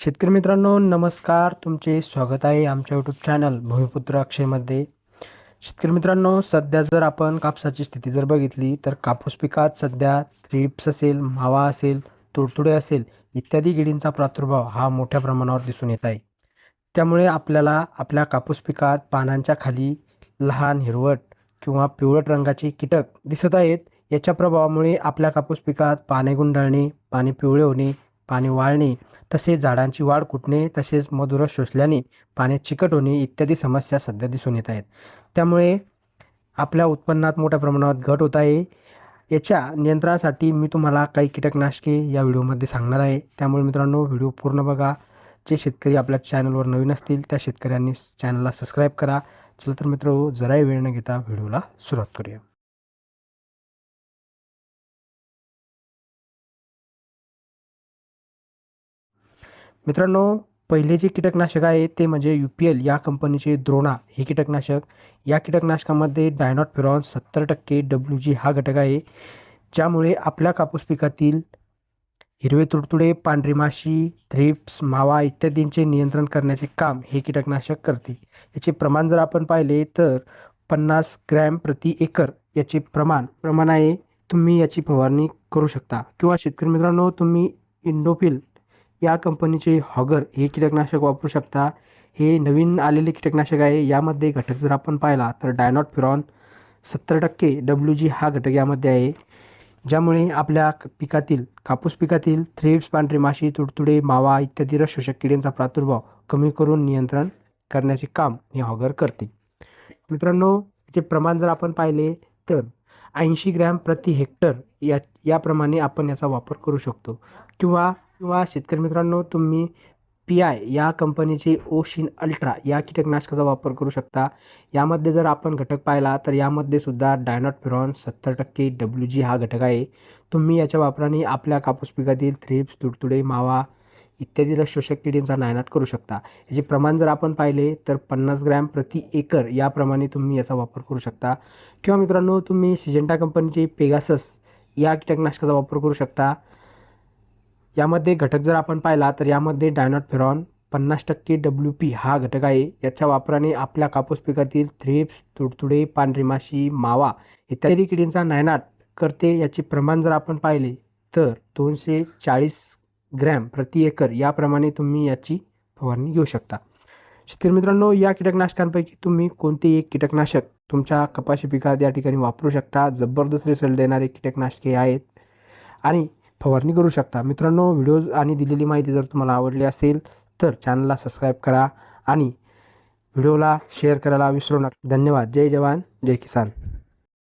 शेतकरी मित्रांनो नमस्कार. तुमचे स्वागत आहे आमच्या यूट्यूब चॅनल भूमिपुत्र अक्षयमध्ये शेतकरी मित्रांनो सध्या जर आपण कापसाची स्थिती जर बघितली तर कापूस पिकात सध्या थ्रिप्स असेल मावा असेल तुडतुडे असेल इत्यादी किडींचा प्रादुर्भाव हा मोठ्या प्रमाणावर दिसून येत आहे. त्यामुळे आपल्याला आपल्या कापूस पिकात पानांच्या खाली लहान हिरवट किंवा पिवळट रंगाचे कीटक दिसत आहेत. याच्या प्रभावामुळे आपल्या कापूस पिकात पाने गुंडाळणे पाणी पिवळे होणे पाणी वाळणे तसेच झाडांची वाढ कुटणे तसेच मधुरस शोषल्याने पाण्यात चिकट होणे इत्यादी समस्या सध्या दिसून येत आहेत. त्यामुळे आपल्या उत्पन्नात मोठ्या प्रमाणात घट होत आहे. याच्या नियंत्रणासाठी मी तुम्हाला काही कीटकनाशके या व्हिडिओमध्ये सांगणार आहे. त्यामुळे मित्रांनो व्हिडिओ पूर्ण बघा. जे शेतकरी आपल्या चॅनलवर नवीन असतील त्या शेतकऱ्यांनी चॅनलला सबस्क्राईब करा. चला तर मित्र जराही वेळ न घेता व्हिडिओला सुरुवात करूया. मित्रांनो पहिले जे कीटकनाशक आहे ते म्हणजे यू पी एल या कंपनीचे द्रोणा. हे कीटकनाशक या कीटकनाशकामध्ये डायनॉट सत्तर टक्के डब्ल्यू जी हा घटक आहे ज्यामुळे आपल्या कापूस पिकातील हिरवे तुडतुडे पांढरी माशी थ्रिप्स मावा इत्यादींचे नियंत्रण करण्याचे काम हे कीटकनाशक करते. याचे प्रमाण जर आपण पाहिले तर पन्नास ग्रॅम प्रति एकर याचे प्रमाण प्रमाण आहे. तुम्ही याची फवारणी करू शकता. किंवा शेतकरी मित्रांनो तुम्ही इंडोफिल या कंपनीचे हॉगर हे कीटकनाशक वापरू शकता. हे नवीन आलेले कीटकनाशक आहे. यामध्ये घटक जर आपण पाहिला तर डायनॉट फिरॉन सत्तर टक्के डब्ल्यू जी हा घटक यामध्ये आहे. ज्यामुळे आपल्या क- पिकातील कापूस पिकातील थ्रिप्स पांढरी माशी तुडतुडे मावा इत्यादी रसशोषक किड्यांचा प्रादुर्भाव कमी करून नियंत्रण करण्याचे काम हे हॉगर करते. मित्रांनो याचे प्रमाण जर आपण पाहिले तर ऐंशी ग्रॅम प्रति हेक्टर या याप्रमाणे आपण याचा वापर करू शकतो. किंवा किंवा शेतकरी मित्रांनो तुम्ही पी आय या कंपनीचे ओशिन अल्ट्रा या कीटकनाशकाचा वापर करू शकता. यामध्ये जर आपण घटक पाहिला तर यामध्ये सुद्धा डायनॉट फिरॉन सत्तर टक्के डब्ल्यू जी हा घटक आहे. तुम्ही याच्या वापराने आपल्या कापूस पिकातील थ्रिप्स तुडतुडे मावा इत्यादी रस शोषक किडींचा नायनाट करू शकता. याचे प्रमाण जर आपण पाहिले तर पन्नास ग्रॅम प्रति एकर याप्रमाणे तुम्ही याचा वापर करू शकता. किंवा मित्रांनो तुम्ही सिजेंटा कंपनीचे पेगासस या कीटकनाशकाचा वापर करू शकता. यामध्ये घटक जर आपण पाहिला तर यामध्ये डायनॉट फेरॉन पन्नास टक्के डब्ल्यू पी हा घटक आहे. याच्या वापराने आपल्या कापूस पिकातील थ्रिप्स तुडतुडे पांढरी माशी मावा इत्यादी किडींचा नायनाट करते याचे प्रमाण जर आपण पाहिले तर दोनशे चाळीस ग्रॅम प्रति एकर याप्रमाणे तुम्ही याची फवारणी घेऊ शकता. शेतकरी मित्रांनो या कीटकनाशकांपैकी तुम्ही कोणते एक कीटकनाशक तुमच्या कपाशी पिकात या ठिकाणी वापरू शकता. जबरदस्त रिझल्ट देणारे कीटकनाशके आहेत. आणि फवारणी करू शकता. मित्रांनो व्हिडिओ आणि दिलेली माहिती जर तुम्हाला आवडली असेल तर चॅनलला सबस्क्राईब करा आणि व्हिडिओला शेअर करायला विसरू नका. धन्यवाद. जय जवान. जय किसान.